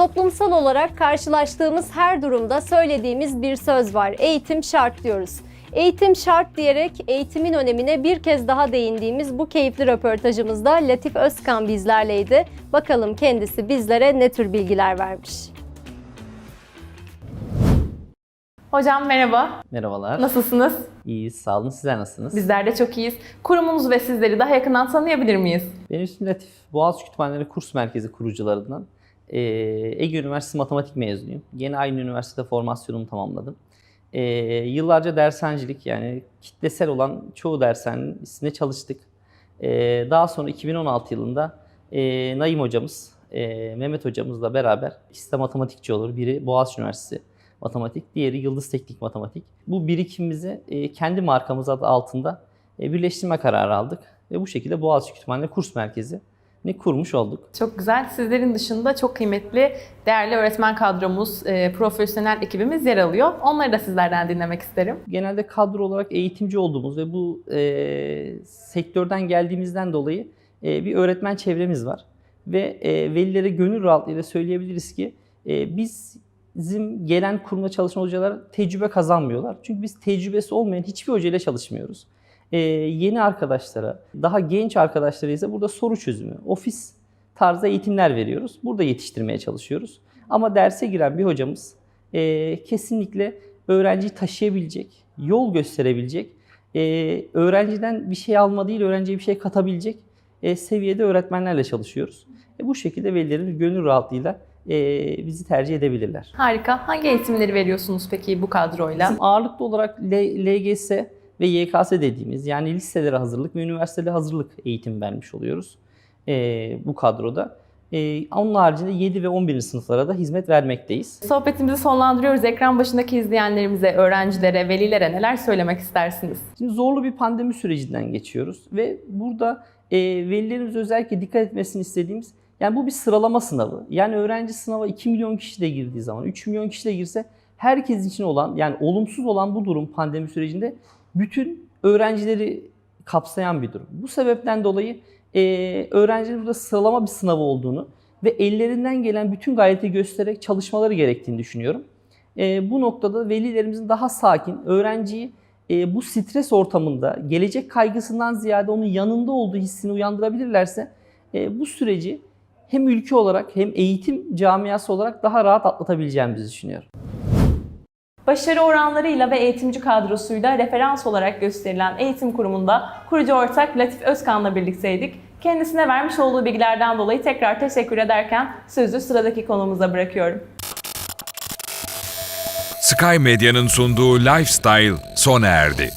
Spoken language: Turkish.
Toplumsal olarak karşılaştığımız her durumda söylediğimiz bir söz var. Eğitim şart diyoruz. Eğitim şart diyerek eğitimin önemine bir kez daha değindiğimiz bu keyifli röportajımızda Latif Özkan bizlerleydi. Bakalım kendisi bizlere ne tür bilgiler vermiş. Hocam merhaba. Merhabalar. Nasılsınız? İyiyiz. Sağ olun. Sizler nasılsınız? Bizler de çok iyiyiz. Kurumumuzu ve sizleri daha yakından tanıyabilir miyiz? Benim ismim Latif. Boğaziçi Kütüphaneleri Kurs Merkezi kurucularından. Ee, Ege Üniversitesi Matematik mezunuyum. Yeni aynı üniversitede formasyonumu tamamladım. Ee, yıllarca dershanecilik yani kitlesel olan çoğu dershanenin üstünde çalıştık. Ee, daha sonra 2016 yılında e, Naim hocamız, e, Mehmet hocamızla beraber ikisi de matematikçi olur. Biri Boğaziçi Üniversitesi Matematik, diğeri Yıldız Teknik Matematik. Bu birikimimizi e, kendi markamız adı altında e, birleştirme kararı aldık. Ve bu şekilde Boğaziçi Kütüphaneleri Kurs Merkezi ni kurmuş olduk. Çok güzel. Sizlerin dışında çok kıymetli, değerli öğretmen kadromuz, e, profesyonel ekibimiz yer alıyor. Onları da sizlerden dinlemek isterim. Genelde kadro olarak eğitimci olduğumuz ve bu e, sektörden geldiğimizden dolayı e, bir öğretmen çevremiz var. Ve e, velilere gönül rahatlığıyla söyleyebiliriz ki e, biz bizim gelen kurumda çalışan hocalar tecrübe kazanmıyorlar. Çünkü biz tecrübesi olmayan hiçbir hocayla çalışmıyoruz. E, yeni arkadaşlara, daha genç arkadaşlara ise burada soru çözümü, ofis tarzda eğitimler veriyoruz. Burada yetiştirmeye çalışıyoruz. Ama derse giren bir hocamız e, kesinlikle öğrenciyi taşıyabilecek, yol gösterebilecek, e, öğrenciden bir şey alma değil, öğrenciye bir şey katabilecek e, seviyede öğretmenlerle çalışıyoruz. E, bu şekilde velilerin gönül rahatlığıyla e, bizi tercih edebilirler. Harika. Hangi eğitimleri veriyorsunuz peki bu kadroyla? Bizim ağırlıklı olarak L- LGS ve YKS dediğimiz yani liselere hazırlık ve üniversitelere hazırlık eğitim vermiş oluyoruz e, bu kadroda. E, onun haricinde 7 ve 11. sınıflara da hizmet vermekteyiz. Sohbetimizi sonlandırıyoruz. Ekran başındaki izleyenlerimize, öğrencilere, velilere neler söylemek istersiniz? Şimdi zorlu bir pandemi sürecinden geçiyoruz ve burada e, velilerimiz özellikle dikkat etmesini istediğimiz yani bu bir sıralama sınavı. Yani öğrenci sınava 2 milyon kişi de girdiği zaman, 3 milyon kişi de girse herkes için olan yani olumsuz olan bu durum pandemi sürecinde bütün öğrencileri kapsayan bir durum. Bu sebepten dolayı e, öğrencilerin burada sıralama bir sınavı olduğunu ve ellerinden gelen bütün gayreti göstererek çalışmaları gerektiğini düşünüyorum. E, bu noktada velilerimizin daha sakin, öğrenciyi e, bu stres ortamında gelecek kaygısından ziyade onun yanında olduğu hissini uyandırabilirlerse e, bu süreci hem ülke olarak hem eğitim camiası olarak daha rahat atlatabileceğimizi düşünüyorum. Başarı oranlarıyla ve eğitimci kadrosuyla referans olarak gösterilen eğitim kurumunda kurucu ortak Latif Özkan'la birlikteydik. Kendisine vermiş olduğu bilgilerden dolayı tekrar teşekkür ederken sözü sıradaki konumuza bırakıyorum. Sky Medya'nın sunduğu Lifestyle sona erdi.